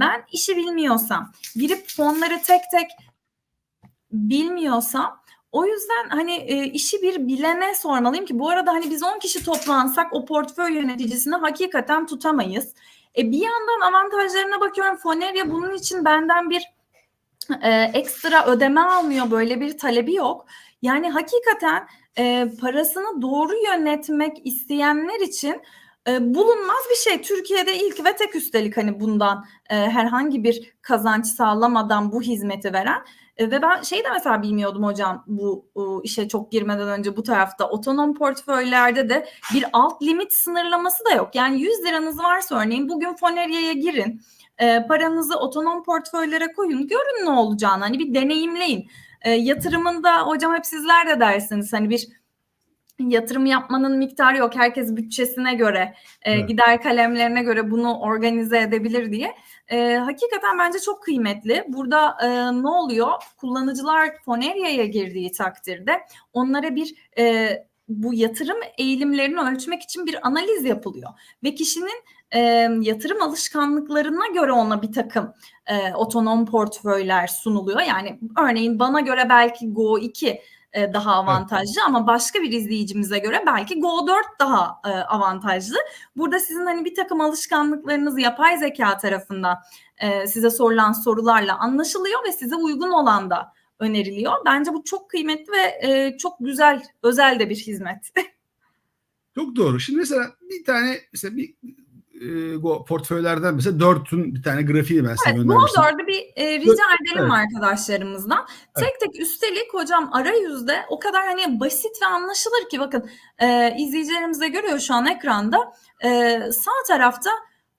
ben işi bilmiyorsam, girip fonları tek tek bilmiyorsam o yüzden hani e, işi bir bilene sormalıyım ki bu arada hani biz 10 kişi toplansak o portföy yöneticisini hakikaten tutamayız. E, bir yandan avantajlarına bakıyorum. Foneria bunun için benden bir e, ekstra ödeme almıyor. Böyle bir talebi yok. Yani hakikaten e, parasını doğru yönetmek isteyenler için bulunmaz bir şey. Türkiye'de ilk ve tek üstelik hani bundan e, herhangi bir kazanç sağlamadan bu hizmeti veren e, ve ben şey de mesela bilmiyordum hocam bu e, işe çok girmeden önce bu tarafta otonom portföylerde de bir alt limit sınırlaması da yok. Yani 100 liranız varsa örneğin bugün Foneria'ya girin. E, paranızı otonom portföylere koyun. Görün ne olacağını hani bir deneyimleyin. E, yatırımında hocam hep sizler de dersiniz hani bir yatırım yapmanın miktarı yok. Herkes bütçesine göre, e, Evet. gider kalemlerine göre bunu organize edebilir diye. E, hakikaten bence çok kıymetli. Burada e, ne oluyor? Kullanıcılar Foneria'ya girdiği takdirde onlara bir e, bu yatırım eğilimlerini ölçmek için bir analiz yapılıyor ve kişinin e, yatırım alışkanlıklarına göre ona bir takım e, otonom portföyler sunuluyor. Yani örneğin bana göre belki Go2 e, daha avantajlı ama başka bir izleyicimize göre belki Go4 daha e, avantajlı. Burada sizin hani bir takım alışkanlıklarınız yapay zeka tarafından e, size sorulan sorularla anlaşılıyor ve size uygun olan da öneriliyor. Bence bu çok kıymetli ve e, çok güzel, özel de bir hizmet. Çok doğru. Şimdi mesela bir tane mesela bir e, portföylerden mesela dörtün bir tane grafiği ben size Evet, bu göndermiştim. orada bir e, rica edelim Evet. arkadaşlarımızdan. Tek tek üstelik hocam arayüzde o kadar hani basit ve anlaşılır ki bakın e, izleyicilerimiz de görüyor şu an ekranda. E, sağ tarafta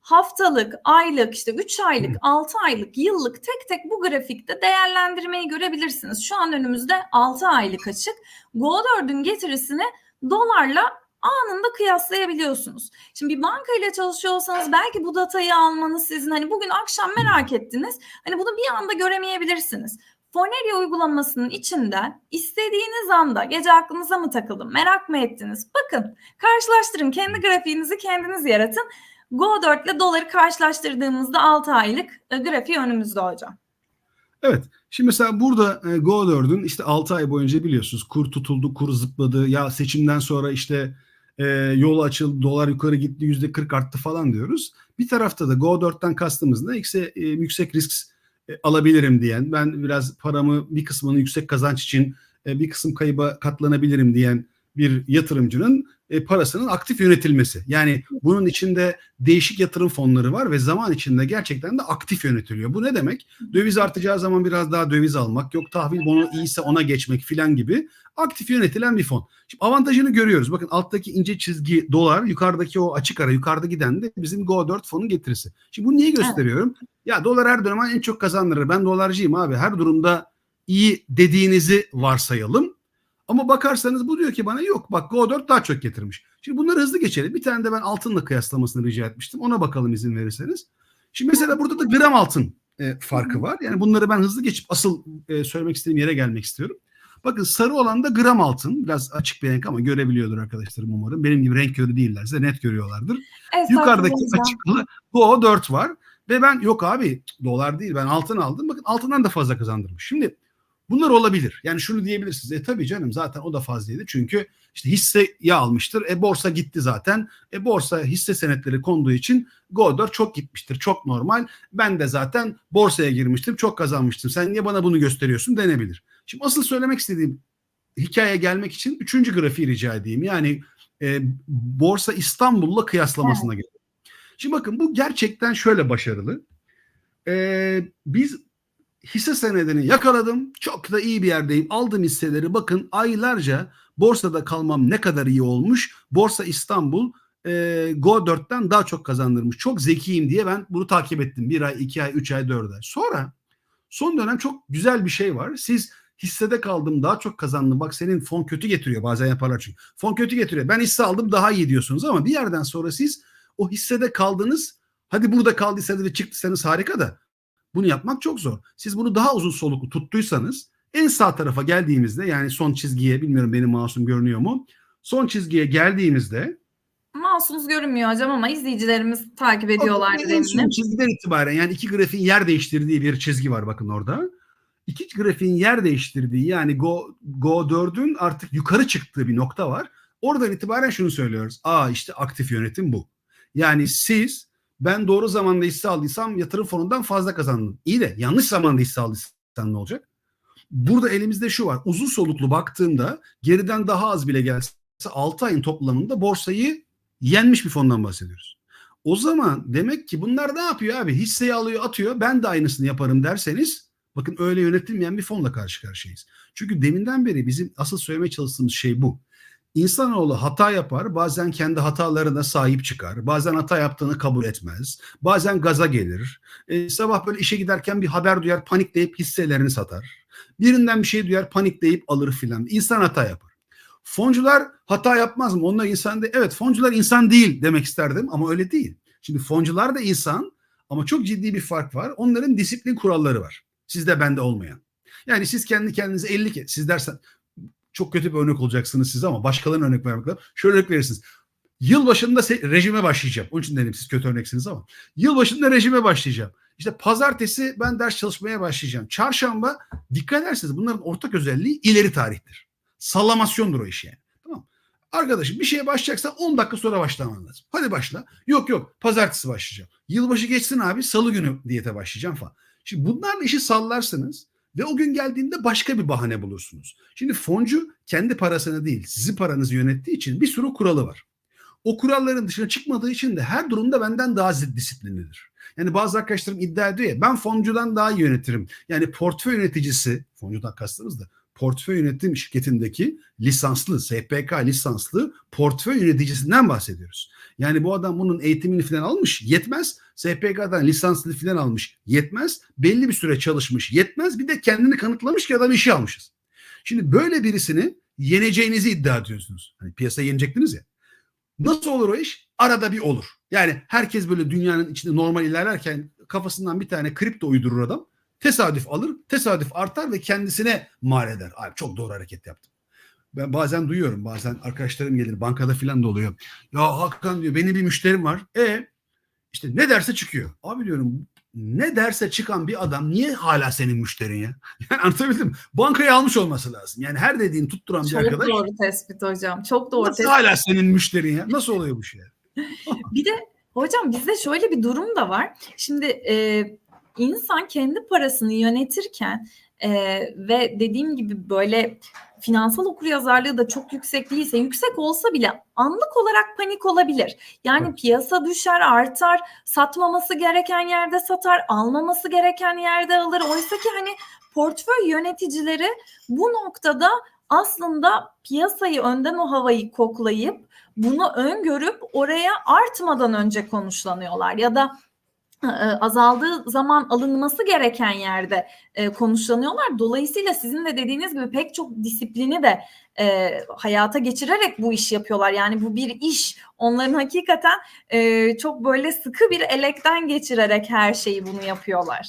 haftalık, aylık, işte 3 aylık, 6 aylık, yıllık tek tek bu grafikte değerlendirmeyi görebilirsiniz. Şu an önümüzde 6 aylık açık. Go4'ün getirisini dolarla anında kıyaslayabiliyorsunuz. Şimdi bir banka ile çalışıyor olsanız belki bu datayı almanız sizin hani bugün akşam merak ettiniz. Hani bunu bir anda göremeyebilirsiniz. Foneria uygulamasının içinden istediğiniz anda gece aklınıza mı takıldı merak mı ettiniz? Bakın karşılaştırın kendi grafiğinizi kendiniz yaratın. Go4 ile doları karşılaştırdığımızda 6 aylık e, grafiği önümüzde hocam. Evet. Şimdi mesela burada e, Go4'ün işte 6 ay boyunca biliyorsunuz kur tutuldu, kur zıpladı. Ya seçimden sonra işte e, yol açıldı, dolar yukarı gitti, yüzde 40 arttı falan diyoruz. Bir tarafta da Go4'ten kastımız ne? İşte e, yüksek risk e, alabilirim diyen, ben biraz paramı bir kısmını yüksek kazanç için e, bir kısım kayıba katlanabilirim diyen bir yatırımcının e, parasının aktif yönetilmesi. Yani bunun içinde değişik yatırım fonları var ve zaman içinde gerçekten de aktif yönetiliyor. Bu ne demek? Döviz artacağı zaman biraz daha döviz almak, yok tahvil bonu iyiyse ona geçmek filan gibi aktif yönetilen bir fon. Şimdi avantajını görüyoruz. Bakın alttaki ince çizgi dolar, yukarıdaki o açık ara, yukarıda giden de bizim Go4 fonun getirisi. Şimdi bunu niye gösteriyorum? Ya dolar her dönem en çok kazandırır. Ben dolarcıyım abi. Her durumda iyi dediğinizi varsayalım. Ama bakarsanız bu diyor ki bana yok bak Go4 daha çok getirmiş. Şimdi bunları hızlı geçelim. Bir tane de ben altınla kıyaslamasını rica etmiştim. Ona bakalım izin verirseniz. Şimdi mesela burada da gram altın e, farkı var. Yani bunları ben hızlı geçip asıl e, söylemek istediğim yere gelmek istiyorum. Bakın sarı olan da gram altın. Biraz açık bir renk ama görebiliyordur arkadaşlarım umarım. Benim gibi renk körü değillerse net görüyorlardır. Evet, Yukarıdaki açıklı Go 4 var. Ve ben yok abi dolar değil ben altın aldım. Bakın altından da fazla kazandırmış. Şimdi bunlar olabilir. Yani şunu diyebilirsiniz. E tabii canım zaten o da fazlaydı. Çünkü işte hisseyi almıştır. E borsa gitti zaten. E borsa hisse senetleri konduğu için Go4 çok gitmiştir. Çok normal. Ben de zaten borsaya girmiştim. Çok kazanmıştım. Sen niye bana bunu gösteriyorsun denebilir. Şimdi asıl söylemek istediğim hikayeye gelmek için üçüncü grafiği rica edeyim. Yani e, Borsa İstanbul'la kıyaslamasına gelelim. Şimdi bakın bu gerçekten şöyle başarılı. E, biz hisse senedini yakaladım. Çok da iyi bir yerdeyim. Aldım hisseleri. Bakın aylarca borsada kalmam ne kadar iyi olmuş. Borsa İstanbul e, Go4'ten daha çok kazandırmış. Çok zekiyim diye ben bunu takip ettim. Bir ay, iki ay, üç ay, dört ay. Sonra son dönem çok güzel bir şey var. Siz hissede kaldım daha çok kazandım. Bak senin fon kötü getiriyor bazen yaparlar çünkü. Fon kötü getiriyor. Ben hisse aldım daha iyi diyorsunuz ama bir yerden sonra siz o hissede kaldınız. Hadi burada kaldıysanız ve çıktıysanız harika da bunu yapmak çok zor. Siz bunu daha uzun soluklu tuttuysanız en sağ tarafa geldiğimizde yani son çizgiye bilmiyorum benim masum görünüyor mu? Son çizgiye geldiğimizde mouse'unuz görünmüyor hocam ama izleyicilerimiz takip ediyorlardır En son çizgiden itibaren yani iki grafiğin yer değiştirdiği bir çizgi var bakın orada. İki grafiğin yer değiştirdiği yani Go, Go 4'ün artık yukarı çıktığı bir nokta var. Oradan itibaren şunu söylüyoruz. Aa işte aktif yönetim bu. Yani siz ben doğru zamanda hisse aldıysam yatırım fonundan fazla kazandım. İyi de yanlış zamanda hisse aldıysan ne olacak? Burada elimizde şu var. Uzun soluklu baktığımda geriden daha az bile gelse 6 ayın toplamında borsayı yenmiş bir fondan bahsediyoruz. O zaman demek ki bunlar ne yapıyor abi? Hisseyi alıyor atıyor ben de aynısını yaparım derseniz bakın öyle yönetilmeyen bir fonla karşı karşıyayız. Çünkü deminden beri bizim asıl söylemeye çalıştığımız şey bu. İnsanoğlu hata yapar, bazen kendi hatalarına sahip çıkar, bazen hata yaptığını kabul etmez, bazen gaza gelir. E, sabah böyle işe giderken bir haber duyar, panikleyip hisselerini satar. Birinden bir şey duyar, panikleyip alır filan. İnsan hata yapar. Foncular hata yapmaz mı? Onlar insan değil. Evet foncular insan değil demek isterdim ama öyle değil. Şimdi foncular da insan ama çok ciddi bir fark var. Onların disiplin kuralları var. Sizde bende olmayan. Yani siz kendi kendinize 50 kez siz dersen çok kötü bir örnek olacaksınız siz ama başkalarına örnek vermek lazım. Şöyle örnek verirsiniz. Yılbaşında rejime başlayacağım. Onun için dedim siz kötü örneksiniz ama. Yılbaşında rejime başlayacağım. İşte pazartesi ben ders çalışmaya başlayacağım. Çarşamba dikkat ederseniz bunların ortak özelliği ileri tarihtir. Sallamasyondur o iş yani. Tamam. Arkadaşım bir şeye başlayacaksan 10 dakika sonra başlaman lazım. Hadi başla. Yok yok pazartesi başlayacağım. Yılbaşı geçsin abi salı günü diyete başlayacağım falan. Şimdi bunlarla işi sallarsınız ve o gün geldiğinde başka bir bahane bulursunuz. Şimdi foncu kendi parasını değil sizin paranızı yönettiği için bir sürü kuralı var. O kuralların dışına çıkmadığı için de her durumda benden daha disiplinlidir. Yani bazı arkadaşlarım iddia ediyor ya ben foncudan daha iyi yönetirim. Yani portföy yöneticisi, foncudan kastımız da portföy yönetim şirketindeki lisanslı, SPK lisanslı portföy yöneticisinden bahsediyoruz. Yani bu adam bunun eğitimini falan almış yetmez. SPK'dan lisanslı falan almış yetmez. Belli bir süre çalışmış yetmez. Bir de kendini kanıtlamış ki adam işi almışız. Şimdi böyle birisini yeneceğinizi iddia ediyorsunuz. Hani piyasayı yenecektiniz ya. Nasıl olur o iş? Arada bir olur. Yani herkes böyle dünyanın içinde normal ilerlerken kafasından bir tane kripto uydurur adam. Tesadüf alır, tesadüf artar ve kendisine mal eder. Abi çok doğru hareket yaptım. Ben bazen duyuyorum, bazen arkadaşlarım gelir, bankada filan da oluyor. Ya Hakan diyor, benim bir müşterim var. E işte ne derse çıkıyor. Abi diyorum, ne derse çıkan bir adam niye hala senin müşterin ya? Yani anlatabildim mi? Bankayı almış olması lazım. Yani her dediğini tutturan bir Çok arkadaş doğru tespit hocam. Çok doğru nasıl tespit. hala senin müşterin ya? Nasıl oluyor bu şey? Bir de hocam bizde şöyle bir durum da var. Şimdi e, insan kendi parasını yönetirken e, ve dediğim gibi böyle finansal okuryazarlığı da çok yüksek değilse yüksek olsa bile anlık olarak panik olabilir. Yani piyasa düşer, artar, satmaması gereken yerde satar, almaması gereken yerde alır. Oysa ki hani portföy yöneticileri bu noktada aslında piyasayı önden o havayı koklayıp bunu öngörüp oraya artmadan önce konuşlanıyorlar ya da azaldığı zaman alınması gereken yerde e, konuşlanıyorlar. Dolayısıyla sizin de dediğiniz gibi pek çok disiplini de e, hayata geçirerek bu işi yapıyorlar. Yani bu bir iş. Onların hakikaten e, çok böyle sıkı bir elekten geçirerek her şeyi bunu yapıyorlar.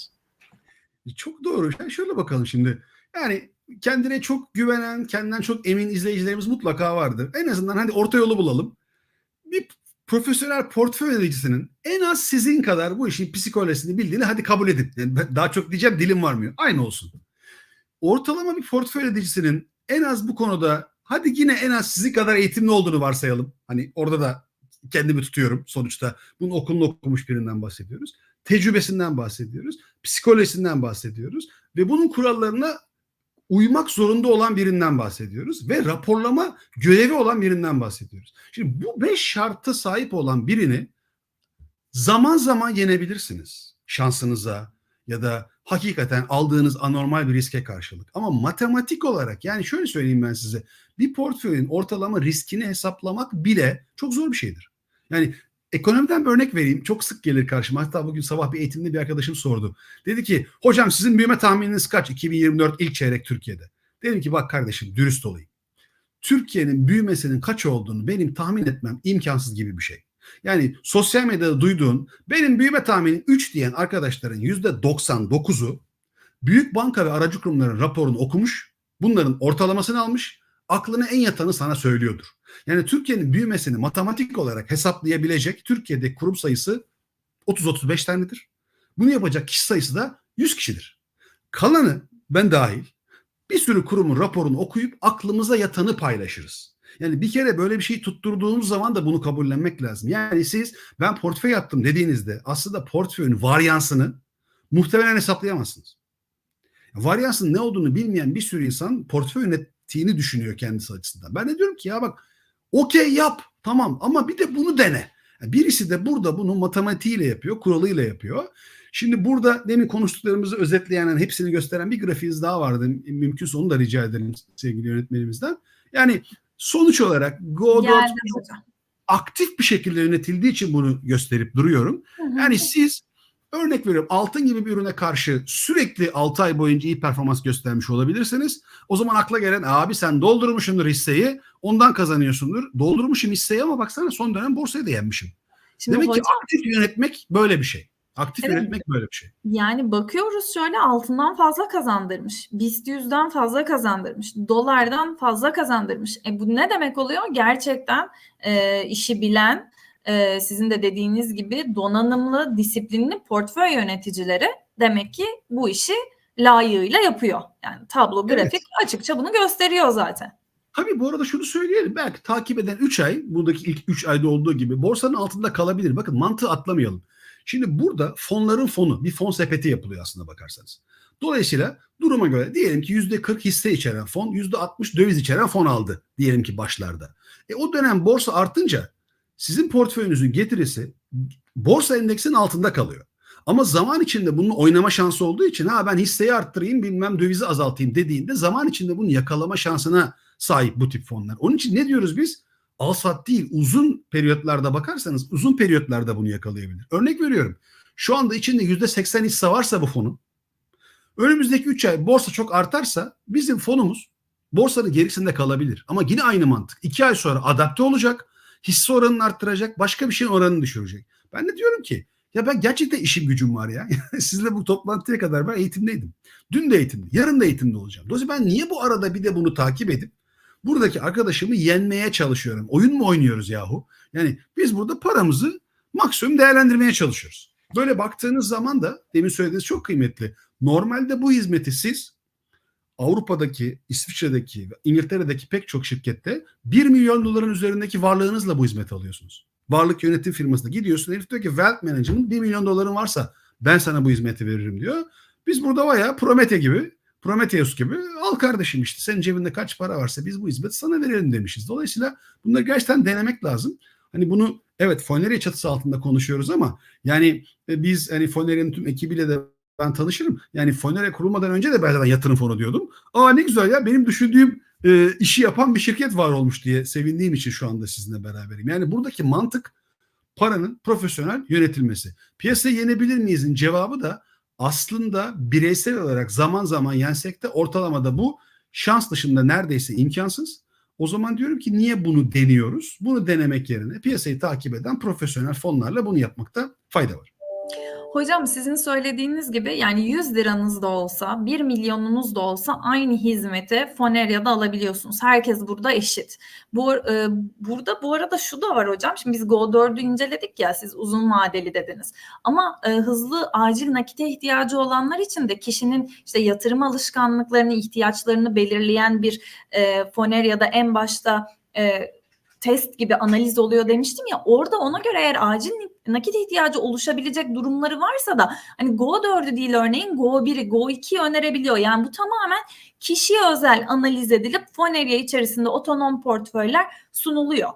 Çok doğru. Yani şöyle bakalım şimdi. Yani kendine çok güvenen, kendinden çok emin izleyicilerimiz mutlaka vardır. En azından hadi orta yolu bulalım. Bir profesyonel portföy yöneticisinin en az sizin kadar bu işin psikolojisini bildiğini hadi kabul edin. Yani daha çok diyeceğim dilim varmıyor. Aynı olsun. Ortalama bir portföy yöneticisinin en az bu konuda hadi yine en az sizin kadar eğitimli olduğunu varsayalım. Hani orada da kendimi tutuyorum sonuçta. Bunun okulunu okumuş birinden bahsediyoruz. Tecrübesinden bahsediyoruz. Psikolojisinden bahsediyoruz. Ve bunun kurallarına uymak zorunda olan birinden bahsediyoruz ve raporlama görevi olan birinden bahsediyoruz. Şimdi bu beş şartı sahip olan birini zaman zaman yenebilirsiniz şansınıza ya da hakikaten aldığınız anormal bir riske karşılık. Ama matematik olarak yani şöyle söyleyeyim ben size bir portföyün ortalama riskini hesaplamak bile çok zor bir şeydir. Yani ekonomiden bir örnek vereyim. Çok sık gelir karşıma. Hatta bugün sabah bir eğitimde bir arkadaşım sordu. Dedi ki hocam sizin büyüme tahmininiz kaç 2024 ilk çeyrek Türkiye'de? Dedim ki bak kardeşim dürüst olayım. Türkiye'nin büyümesinin kaç olduğunu benim tahmin etmem imkansız gibi bir şey. Yani sosyal medyada duyduğun benim büyüme tahminim 3 diyen arkadaşların %99'u büyük banka ve aracı kurumların raporunu okumuş, bunların ortalamasını almış, aklına en yatanı sana söylüyordur. Yani Türkiye'nin büyümesini matematik olarak hesaplayabilecek Türkiye'de kurum sayısı 30-35 tanedir. Bunu yapacak kişi sayısı da 100 kişidir. Kalanı ben dahil bir sürü kurumun raporunu okuyup aklımıza yatanı paylaşırız. Yani bir kere böyle bir şey tutturduğumuz zaman da bunu kabullenmek lazım. Yani siz ben portföy yaptım dediğinizde aslında portföyün varyansını muhtemelen hesaplayamazsınız. Varyansın ne olduğunu bilmeyen bir sürü insan portföy yönettiğini düşünüyor kendisi açısından. Ben de diyorum ki ya bak okey yap tamam ama bir de bunu dene. Birisi de burada bunu matematiğiyle yapıyor, kuralıyla yapıyor. Şimdi burada demin konuştuklarımızı özetleyen, yani hepsini gösteren bir grafiğiniz daha vardı. Mümkünse onu da rica edelim sevgili yönetmenimizden. Yani sonuç olarak Godot aktif bir şekilde yönetildiği için bunu gösterip duruyorum. Yani siz örnek veriyorum altın gibi bir ürüne karşı sürekli 6 ay boyunca iyi performans göstermiş olabilirsiniz. O zaman akla gelen abi sen doldurmuşsundur hisseyi ondan kazanıyorsundur. Doldurmuşum hisseyi ama baksana son dönem borsayı da yenmişim. Şimdi Demek hocam ki aktif yönetmek böyle bir şey. Aktif Evet. yönetmek böyle bir şey. Yani bakıyoruz şöyle altından fazla kazandırmış. BIST 100'den fazla kazandırmış. Dolardan fazla kazandırmış. E bu ne demek oluyor? Gerçekten e, işi bilen, e, sizin de dediğiniz gibi donanımlı, disiplinli portföy yöneticileri demek ki bu işi layığıyla yapıyor. Yani tablo, Evet. grafik açıkça bunu gösteriyor zaten. Tabii bu arada şunu söyleyelim. Belki takip eden 3 ay, buradaki ilk 3 ayda olduğu gibi borsanın altında kalabilir. Bakın mantığı atlamayalım. Şimdi burada fonların fonu, bir fon sepeti yapılıyor aslında bakarsanız. Dolayısıyla duruma göre diyelim ki %40 hisse içeren fon, %60 döviz içeren fon aldı diyelim ki başlarda. E o dönem borsa artınca sizin portföyünüzün getirisi borsa endeksinin altında kalıyor. Ama zaman içinde bunun oynama şansı olduğu için ha ben hisseyi arttırayım bilmem dövizi azaltayım dediğinde zaman içinde bunu yakalama şansına sahip bu tip fonlar. Onun için ne diyoruz biz? Al sat değil uzun periyotlarda bakarsanız uzun periyotlarda bunu yakalayabilir. Örnek veriyorum. Şu anda içinde %80 hisse varsa bu fonun önümüzdeki 3 ay borsa çok artarsa bizim fonumuz borsanın gerisinde kalabilir. Ama yine aynı mantık. 2 ay sonra adapte olacak. Hisse oranını arttıracak. Başka bir şeyin oranını düşürecek. Ben de diyorum ki ya ben gerçekten işim gücüm var ya. Sizle bu toplantıya kadar ben eğitimdeydim. Dün de eğitimde, yarın da eğitimde olacağım. Dolayısıyla ben niye bu arada bir de bunu takip edip buradaki arkadaşımı yenmeye çalışıyorum. Oyun mu oynuyoruz yahu? Yani biz burada paramızı maksimum değerlendirmeye çalışıyoruz. Böyle baktığınız zaman da demin söylediğiniz çok kıymetli. Normalde bu hizmeti siz Avrupa'daki, İsviçre'deki, İngiltere'deki pek çok şirkette 1 milyon doların üzerindeki varlığınızla bu hizmeti alıyorsunuz. Varlık yönetim firmasına gidiyorsun. Herif diyor ki Wealth Management'ın 1 milyon doların varsa ben sana bu hizmeti veririm diyor. Biz burada bayağı Promete gibi, Prometheus gibi al kardeşim işte senin cebinde kaç para varsa biz bu hizmeti sana verelim demişiz. Dolayısıyla bunları gerçekten denemek lazım. Hani bunu evet Foneria çatısı altında konuşuyoruz ama yani e, biz hani Foneria'nın tüm ekibiyle de ben tanışırım. Yani Foneria kurulmadan önce de ben zaten yatırım fonu diyordum. Aa ne güzel ya benim düşündüğüm e, işi yapan bir şirket var olmuş diye sevindiğim için şu anda sizinle beraberim. Yani buradaki mantık paranın profesyonel yönetilmesi. Piyasayı yenebilir miyizin cevabı da aslında bireysel olarak zaman zaman yensek de ortalamada bu şans dışında neredeyse imkansız. O zaman diyorum ki niye bunu deniyoruz? Bunu denemek yerine piyasayı takip eden profesyonel fonlarla bunu yapmakta fayda var. Hocam sizin söylediğiniz gibi yani 100 liranız da olsa 1 milyonunuz da olsa aynı hizmeti Foneria'da alabiliyorsunuz. Herkes burada eşit. Bu e, burada bu arada şu da var hocam. Şimdi biz Go4'ü inceledik ya siz uzun vadeli dediniz. Ama e, hızlı acil nakite ihtiyacı olanlar için de kişinin işte yatırım alışkanlıklarını, ihtiyaçlarını belirleyen bir e, Foneria'da en başta e, test gibi analiz oluyor demiştim ya orada ona göre eğer acil nakit ihtiyacı oluşabilecek durumları varsa da hani Go 4'ü değil örneğin Go 1'i Go 2'yi önerebiliyor. Yani bu tamamen kişiye özel analiz edilip Foneria içerisinde otonom portföyler sunuluyor.